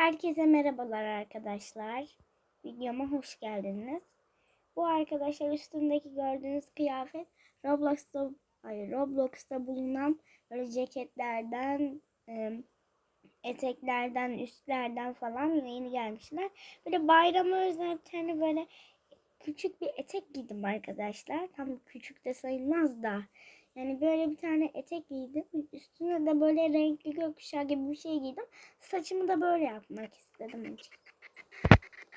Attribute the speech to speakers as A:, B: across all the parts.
A: Herkese merhabalar arkadaşlar. Videoma hoş geldiniz. Bu arkadaşlar üstümdeki gördüğünüz kıyafet Roblox'ta hayır Roblox'ta bulunan böyle ceketlerden, eteklerden, üstlerden falan yeni gelmişler. Böyle bayrama özel bir tane böyle küçük bir etek giydim arkadaşlar. Tam küçük de sayılmaz da. Yani böyle bir tane etek giydim. Üstüne de böyle renkli gökkuşağı gibi bir şey giydim. Saçımı da böyle yapmak istedim.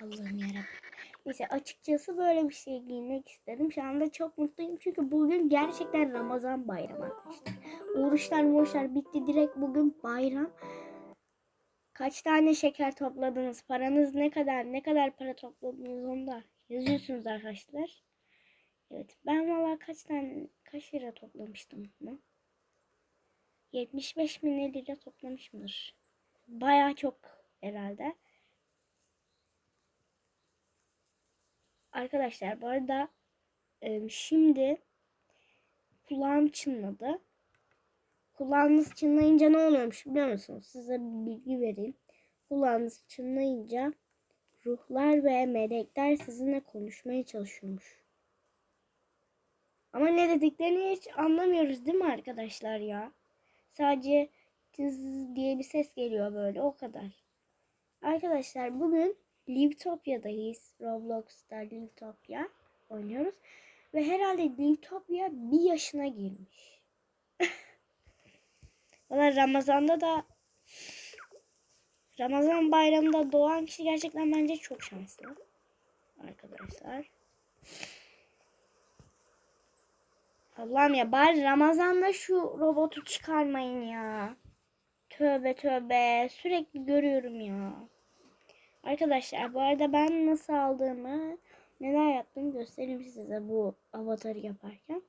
A: Allah'ım yarabbim. Neyse açıkçası böyle bir şey giymek istedim. Şu anda çok mutluyum çünkü bugün gerçekten Ramazan bayramı arkadaşlar. Oruçlar oruçlar bitti direkt bugün bayram. Kaç tane şeker topladınız? Paranız ne kadar? Ne kadar para topladınız onu da yazıyorsunuz arkadaşlar. Evet ben valla kaç tane kaç lira toplamıştım bunu? 75 bin lira toplamışımdır. Baya çok herhalde. Arkadaşlar bu arada e, şimdi kulağım çınladı. Kulağınız çınlayınca ne oluyormuş biliyor musunuz? Size bir bilgi vereyim. Kulağınız çınlayınca ruhlar ve melekler sizinle konuşmaya çalışıyormuş. Ama ne dediklerini hiç anlamıyoruz değil mi arkadaşlar ya? Sadece tız diye bir ses geliyor böyle o kadar. Arkadaşlar bugün Livetopia'dayız. Roblox'ta Livetopia oynuyoruz. Ve herhalde Livetopia bir yaşına girmiş. Valla Ramazan'da da Ramazan bayramında doğan kişi gerçekten bence çok şanslı. Arkadaşlar. Allah'ım ya bari Ramazan'da şu robotu çıkarmayın ya. Tövbe tövbe sürekli görüyorum ya. Arkadaşlar bu arada ben nasıl aldığımı neler yaptığımı göstereyim size bu avatarı yaparken.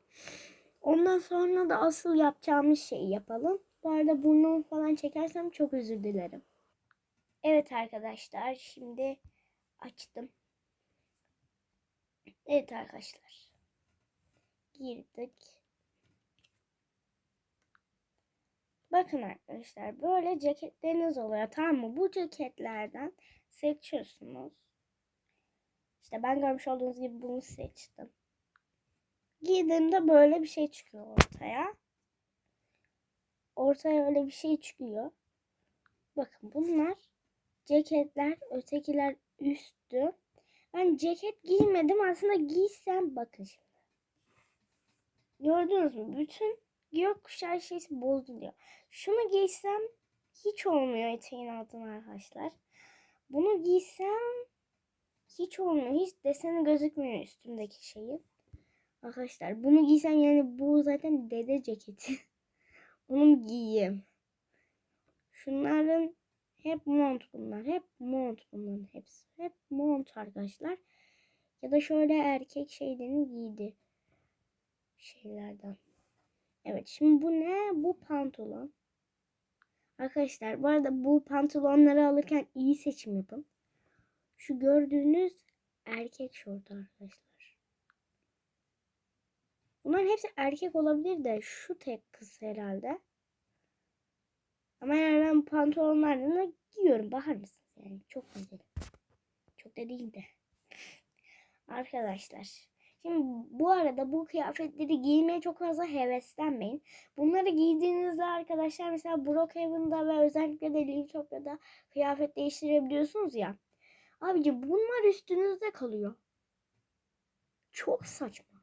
A: Ondan sonra da asıl yapacağımız şeyi yapalım. Bu arada burnumu falan çekersem çok özür dilerim. Evet arkadaşlar şimdi açtım. Evet arkadaşlar. Girdik. Bakın arkadaşlar böyle ceketleriniz oluyor tamam mı? Bu ceketlerden seçiyorsunuz. İşte ben görmüş olduğunuz gibi bunu seçtim. Giydiğimde böyle bir şey çıkıyor ortaya. Ortaya öyle bir şey çıkıyor. Bakın bunlar ceketler, ötekiler üstü. Ben ceket giymedim. Aslında giysem bakın şimdi. Gördünüz mü? Bütün gökkuşağı şeysi bozdu diyor. Şunu giysem hiç olmuyor eteğin altına arkadaşlar. Bunu giysem hiç olmuyor. Hiç deseni gözükmüyor üstümdeki şeyin. Arkadaşlar bunu giysem yani bu zaten dede ceketi. Onu giyeyim. Şunların hep mont bunlar. Hep mont bunların hepsi. Hep mont arkadaşlar. Ya da şöyle erkek şeylerini giydi. Şeylerden. Evet şimdi bu ne? Bu pantolon. Arkadaşlar bu arada bu pantolonları alırken iyi seçim yapın. Şu gördüğünüz erkek şort arkadaşlar. Bunların hepsi erkek olabilir de şu tek kız herhalde. Ama yani ben pantolonlardan da giyiyorum. Bakar mısınız? Yani çok güzel. Çok da değil de. Arkadaşlar. Şimdi bu arada bu kıyafetleri giymeye çok fazla heveslenmeyin. Bunları giydiğinizde arkadaşlar mesela Brookhaven'da ve özellikle de Livetopya'da kıyafet değiştirebiliyorsunuz ya. Abici bunlar üstünüzde kalıyor. Çok saçma.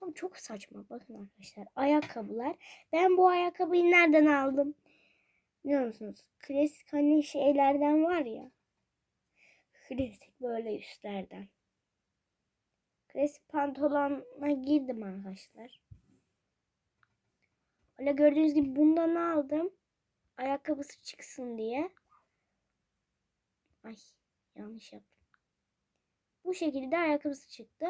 A: Ama çok saçma. Bakın arkadaşlar. Ayakkabılar. Ben bu ayakkabıyı nereden aldım? Biliyor musunuz? Klasik hani şeylerden var ya. Klasik böyle üstlerden. Klasik pantolona girdim arkadaşlar. Öyle gördüğünüz gibi bundan aldım. Ayakkabısı çıksın diye. Ay yanlış yaptım. Bu şekilde ayakkabısı çıktı.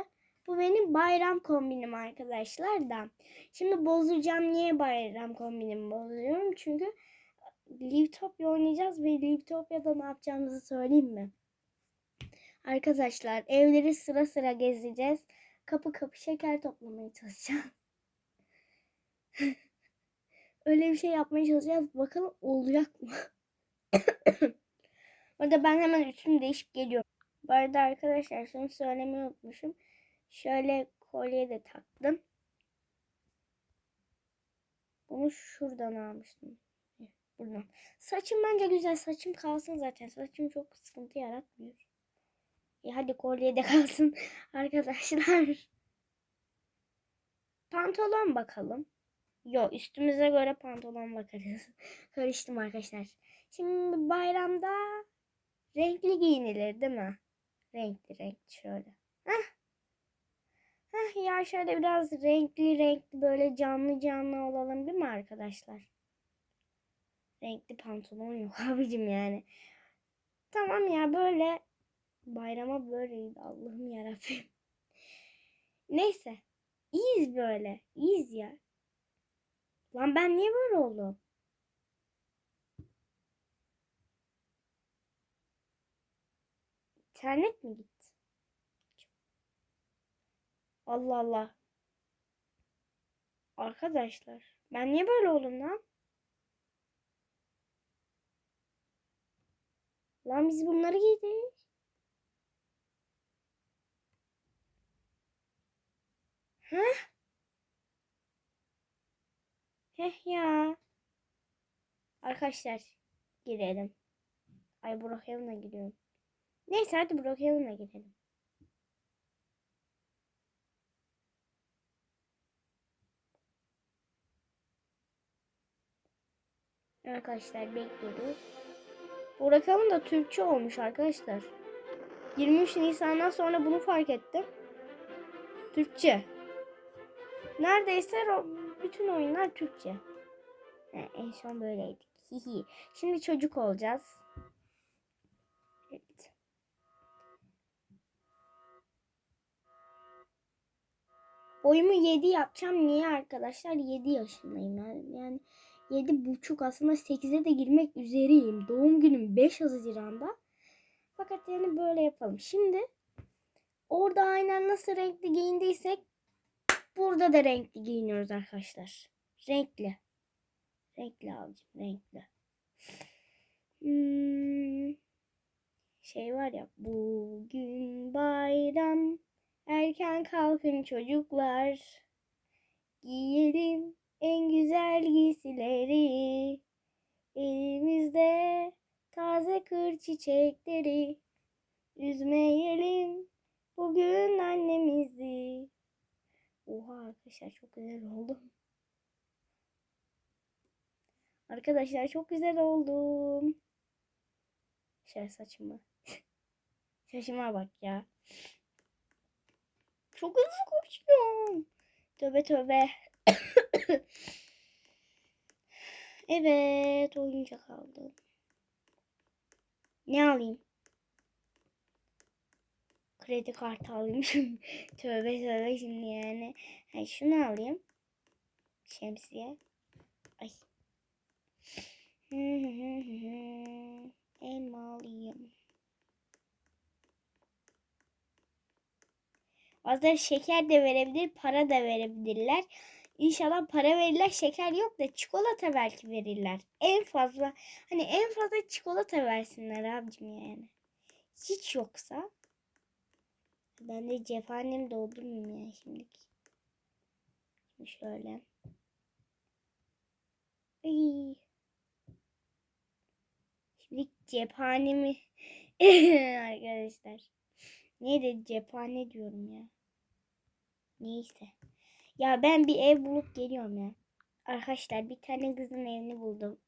A: Bu benim bayram kombinim arkadaşlar da. Şimdi bozacağım. Niye bayram kombinimi bozuyorum? Çünkü Livetopia oynayacağız ve Livetopia'da ne yapacağımızı söyleyeyim mi? Arkadaşlar evleri sıra sıra gezeceğiz. Kapı kapı şeker toplamaya çalışacağız. Öyle bir şey yapmaya çalışacağız. Bakalım olacak mı? Orada ben hemen üstümü değişip geliyorum. Bu arada arkadaşlar şunu söylemeyi unutmuşum. Şöyle kolye de taktım. Bunu şuradan almıştım. Buradan. Saçım bence güzel. Saçım kalsın zaten. Saçım çok sıkıntı yaratmıyor. E hadi kolye de kalsın arkadaşlar. Pantolon bakalım. Yo üstümüze göre pantolon bakarız. Karıştım arkadaşlar. Şimdi bayramda renkli giyinilir değil mi? Renkli renkli şöyle. Heh. Heh ya şöyle biraz renkli renkli böyle canlı canlı olalım değil mi arkadaşlar? Renkli pantolon yok abicim yani. Tamam ya böyle bayrama böyleydi Allah'ım yarabbim. Neyse. İyiyiz böyle. İyiyiz ya. Lan ben niye böyle oldum? İnternet mi gitti? Allah Allah. Arkadaşlar ben niye böyle oldum lan? Lan biz bunları giydik. Heh. Heh ya. Arkadaşlar girelim. Ay Brookhaven'a gidiyorum. Neyse hadi Brookhaven'a gidelim. Arkadaşlar bekliyoruz. Brookhaven da Türkçe olmuş arkadaşlar. 23 Nisan'dan sonra bunu fark ettim. Türkçe. Neredeyse bütün oyunlar Türkçe. Ha, en son böyleydik. Hihi. Şimdi çocuk olacağız. Evet. Boyumu 7 yapacağım. Niye arkadaşlar? 7 yaşındayım. Yani, yani 7 buçuk aslında 8'e de girmek üzereyim. Doğum günüm 5 Haziran'da. Fakat yani böyle yapalım. Şimdi orada aynen nasıl renkli giyindiysek burada da renkli giyiniyoruz arkadaşlar. Renkli. Renkli abicim renkli. Hmm, şey var ya bugün bayram erken kalkın çocuklar giyelim en güzel giysileri elimizde taze kır çiçekleri üzmeyelim bugün annemizi oha arkadaşlar çok güzel oldu. Arkadaşlar çok güzel oldum şöyle saçımı saçıma bak ya. Çok hızlı koşuyorum. Tövbe tövbe. Evet oyuncak aldım. Ne alayım? Kredi kartı alayım. tövbe tövbe şimdi yani. Hayır, şunu alayım. Şemsiye. Ay. Elma alayım. Bazıları şeker de verebilir, para da verebilirler. İnşallah para verirler. Şeker yok da çikolata belki verirler. En fazla hani en fazla çikolata versinler abicim yani. Hiç yoksa ben de cephanemi doldurmayayım yani şimdilik. Şimdi şöyle. Ay. Şimdi cephanemi arkadaşlar. Neydi cephane diyorum ya. Neyse. Ya ben bir ev bulup geliyorum ya. Arkadaşlar bir tane kızın evini buldum.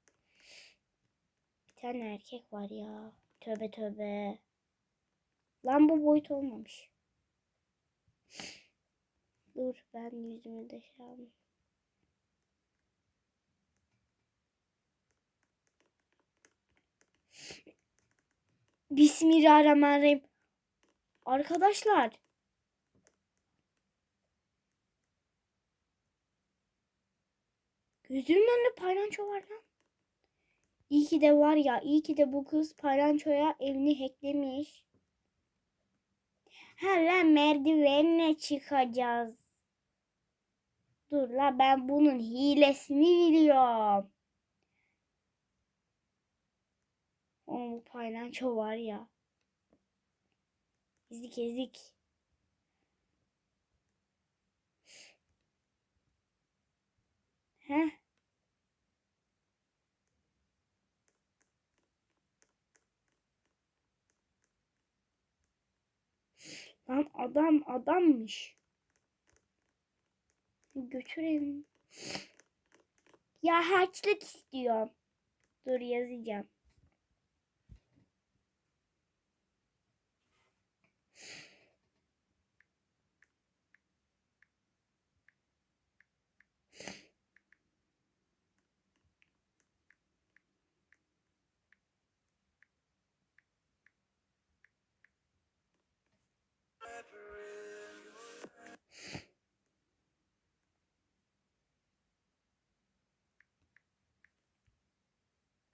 A: Bir tane erkek var ya. Tövbe tövbe. Lan bu boyut olmamış. Dur ben yüzümü de şey. Bismillahirrahmanirrahim. Arkadaşlar. Gözümün önünde paylanço var lan. İyi ki de var ya. iyi ki de bu kız paylançoya evini hacklemiş. Ha lan merdivenle çıkacağız. Dur la ben bunun hilesini biliyorum. Oğlum bu paylanço var ya. Ezik ezik. Heh. Lan adam adammış. Götürelim. Ya harçlık istiyorum. Dur yazacağım.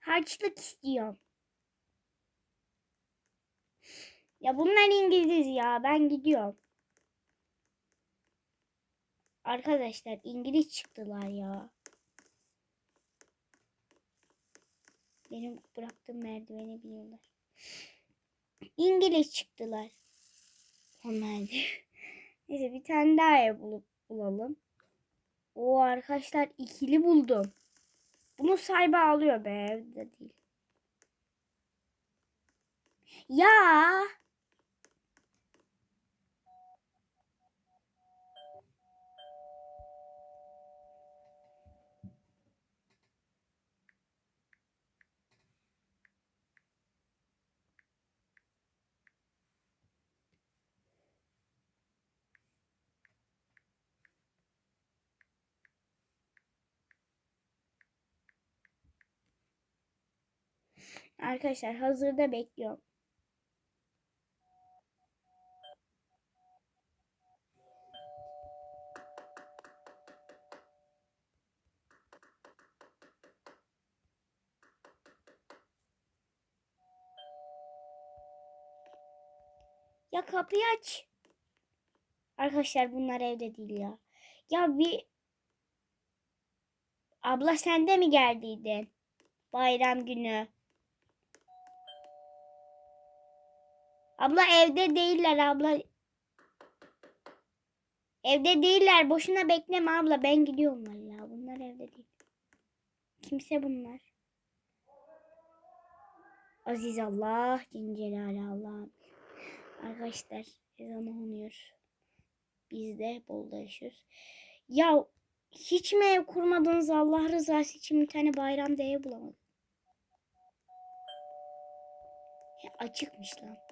A: Harçlık istiyorum. Ya bunlar İngiliz ya. Ben gidiyorum. Arkadaşlar İngiliz çıktılar ya. Benim bıraktığım merdiveni biliyorlar. İngiliz çıktılar. Onlar. Neyse bir tane daha bulup bulalım. O arkadaşlar ikili buldum. Bunu sahibi alıyor be evde değil. Ya arkadaşlar hazırda bekliyorum. Ya kapıyı aç. Arkadaşlar bunlar evde değil ya. Ya bir abla sen de mi geldiydin? Bayram günü. Abla evde değiller abla. Evde değiller. Boşuna bekleme abla. Ben gidiyorum valla. Bunlar evde değil. Kimse bunlar. Aziz Allah. Cincelali Allah. Arkadaşlar ezan okunuyor. Biz de bolda yaşıyoruz. Ya hiç mi ev kurmadınız Allah rızası için bir tane bayramda ev bulamadım. Ya, açıkmış lan.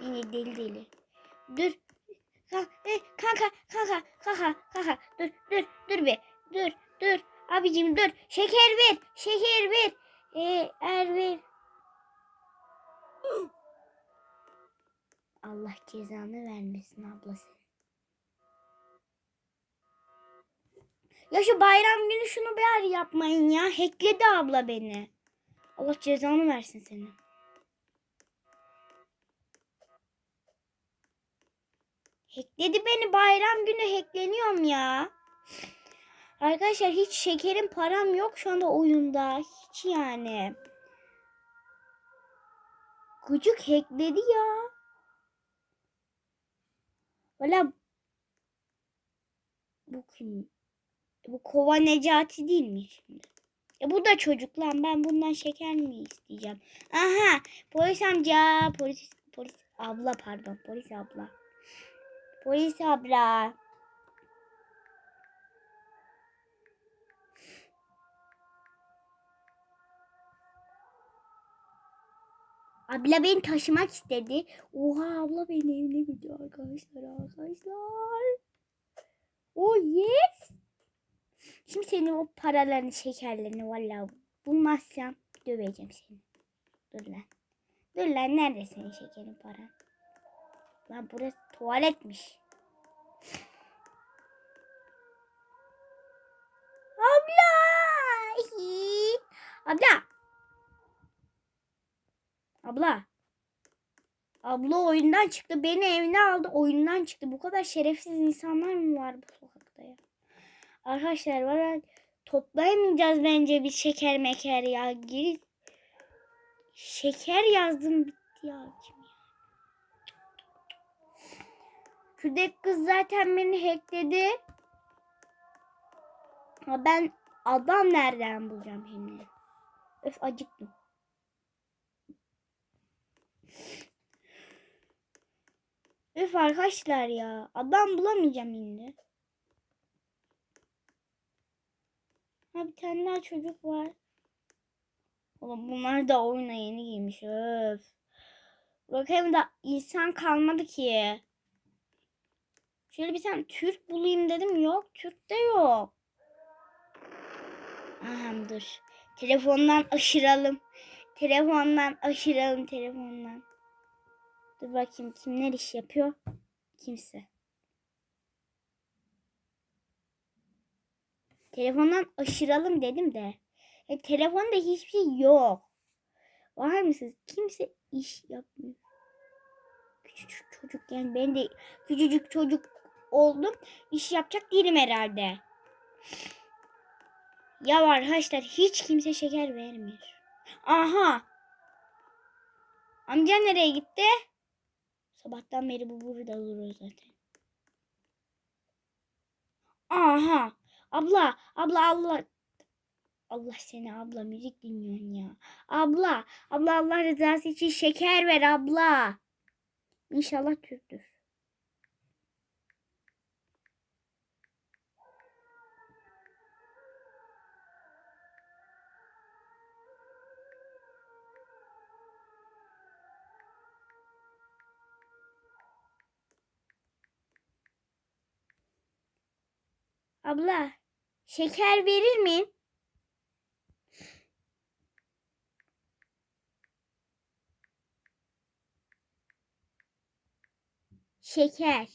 A: Yine deli deli. Dur. Kanka, kanka, kanka, kanka, kanka. Dur, dur, dur bir. Dur, dur. Abicim dur. Şeker ver. Şeker ver. Ee, er ver. Allah cezanı vermesin abla senin. Ya şu bayram günü şunu bir yapmayın ya. Hackledi abla beni. Allah cezanı versin senin. Hackledi beni bayram günü hackleniyorum ya. Arkadaşlar hiç şekerim param yok şu anda oyunda. Hiç yani. Gıcık hackledi ya. Valla bu kim? Bu kova Necati değil mi şimdi? E bu da çocuk lan. Ben bundan şeker mi isteyeceğim? Aha polis amca. Polis, polis abla pardon. Polis abla. Polis abla. Abla beni taşımak istedi. Oha abla beni evine gidiyor arkadaşlar arkadaşlar. Oh yes. Şimdi senin o paralarını şekerlerini valla bulmazsam döveceğim seni. Dur lan. Dur lan nerede senin şekerin paran? Lan burası tuvaletmiş. Abla. Abla. Abla. Abla oyundan çıktı. Beni evine aldı. Oyundan çıktı. Bu kadar şerefsiz insanlar mı var bu sokakta ya? Arkadaşlar var toplayamayacağız bence bir şeker meker ya. Geri Şeker yazdım bitti ya. Kim ya? Şuradaki kız zaten beni hackledi. Ha ben adam nereden bulacağım şimdi? Öf acıktım. Öf arkadaşlar ya. Adam bulamayacağım şimdi. Ha bir tane daha çocuk var. Oğlum bunlar da oyuna yeni girmiş. Öf. Bakayım da insan kalmadı ki. Şöyle bir tane Türk bulayım dedim. Yok Türk de yok. Aha dur. Telefondan aşıralım. Telefondan aşıralım telefondan. Dur bakayım kimler iş yapıyor? Kimse. Telefondan aşıralım dedim de. E, telefonda hiçbir şey yok. Var mısınız? Kimse iş yapmıyor. Küçücük çocuk yani ben de küçücük çocuk oldum. İş yapacak değilim herhalde. Ya arkadaşlar hiç kimse şeker vermiyor. Aha. Amca nereye gitti? Sabahtan beri bu burada duruyor zaten. Aha. Abla, abla, abla. Allah seni abla müzik dinliyorsun ya. Abla, abla Allah rızası için şeker ver abla. İnşallah Türktür. Abla, şeker verir miyim? Şeker.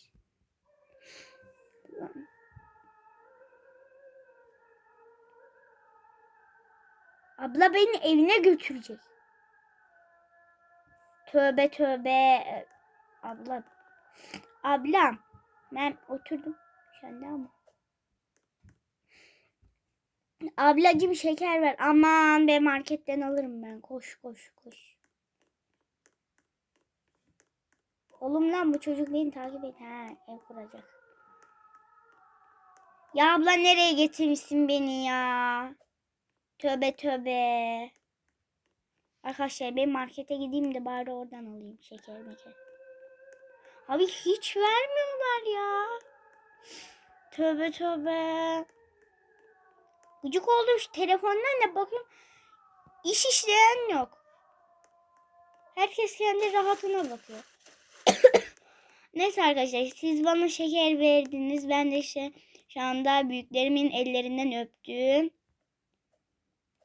A: Abla beni evine götürecek. Tövbe tövbe. Abla. Ablam. Ben oturdum. Sen de ama. Ablacım şeker ver. Aman be marketten alırım ben. Koş koş koş. Oğlum lan bu çocuk beni takip et. Ha ev kuracak. Ya abla nereye getirmişsin beni ya? Tövbe tövbe. Arkadaşlar ben markete gideyim de bari oradan alayım şeker meker. Abi hiç vermiyorlar ya. Tövbe tövbe. Gıcık oldum şu telefondan da bakıyorum. İş işleyen yok. Herkes kendi rahatına bakıyor. Neyse arkadaşlar siz bana şeker verdiniz. Ben de işte şu anda büyüklerimin ellerinden öptüm.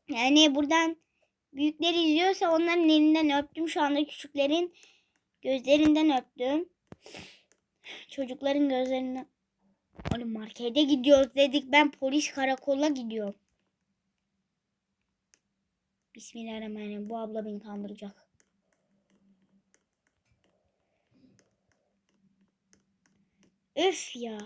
A: Yani buradan büyükler izliyorsa onların elinden öptüm. Şu anda küçüklerin gözlerinden öptüm. Çocukların gözlerinden Oğlum markete gidiyoruz dedik. Ben polis karakola gidiyorum. Bismillahirrahmanirrahim. Bu abla beni kandıracak. Öf ya.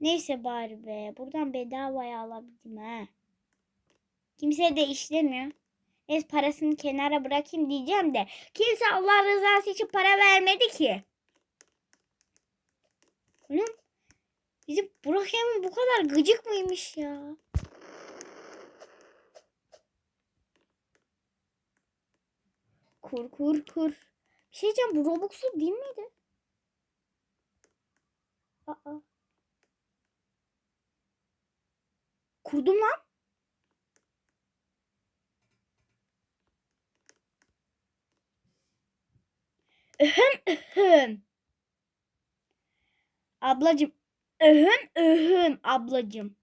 A: Neyse bari be. Buradan bedavaya alabildim ha. Kimse de işlemiyor. Neyse parasını kenara bırakayım diyeceğim de. Kimse Allah rızası için para vermedi ki. Oğlum bizim Burak Emin bu kadar gıcık mıymış ya? Kur kur kur. Bir şey diyeceğim bu Robux'u değil miydi? Aa. Kurdum lan. Öhüm öhüm. Ablacım. Öhüm öhüm ablacım.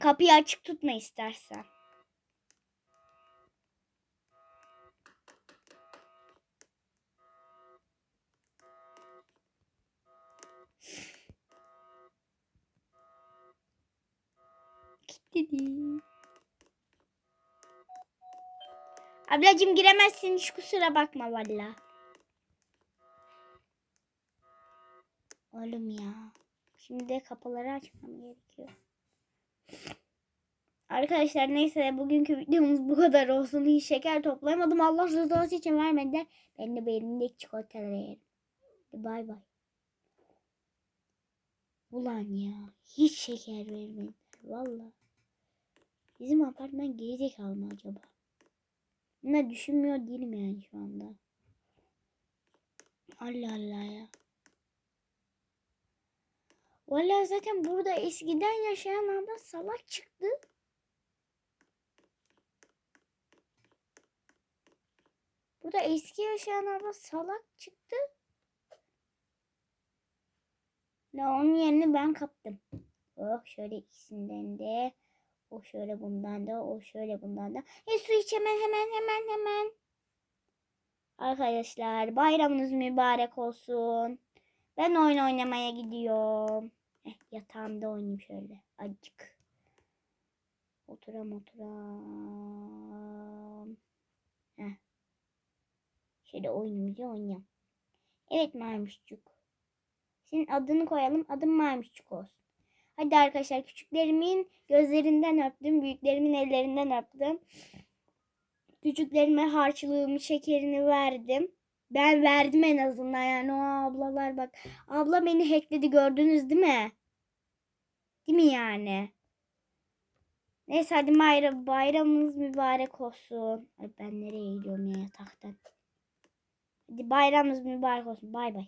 A: Kapıyı açık tutma istersen. Kilitledim. Ablacım giremezsin hiç kusura bakma valla. Oğlum ya. Şimdi de kapıları açmam gerekiyor. Arkadaşlar neyse bugünkü videomuz bu kadar olsun. Hiç şeker toplayamadım. Allah rızası için vermediler. Ben de bu elimdeki çikolataları yerim. Bay bay. Ulan ya. Hiç şeker vermediler. Valla. Bizim apartman gerizekalı mı acaba? Ne düşünmüyor değilim yani şu anda. Allah Allah ya. Valla zaten burada eskiden yaşayan abla salak çıktı. Burada eski yaşayan abla salak çıktı. Ne onun yerini ben kaptım. Oh şöyle ikisinden de. O şöyle bundan da. O şöyle bundan da. E su iç hemen hemen hemen hemen. Arkadaşlar bayramınız mübarek olsun. Ben oyun oynamaya gidiyorum. Eh, yatağımda oynayayım şöyle. Acık. Oturam oturam. Heh. Şöyle oyunumuzu oynayalım. Evet Maymuşçuk. Senin adını koyalım. Adın Maymuşçuk olsun. Hadi arkadaşlar küçüklerimin gözlerinden öptüm. Büyüklerimin ellerinden öptüm. Küçüklerime harçlığımı, şekerini verdim. Ben verdim en azından yani o ablalar bak. Abla beni hackledi gördünüz değil mi? Değil mi yani? Neyse hadi bayram, bayramınız mübarek olsun. Ay ben nereye gidiyorum ya yataktan. Hadi bayramınız mübarek olsun. Bay bay.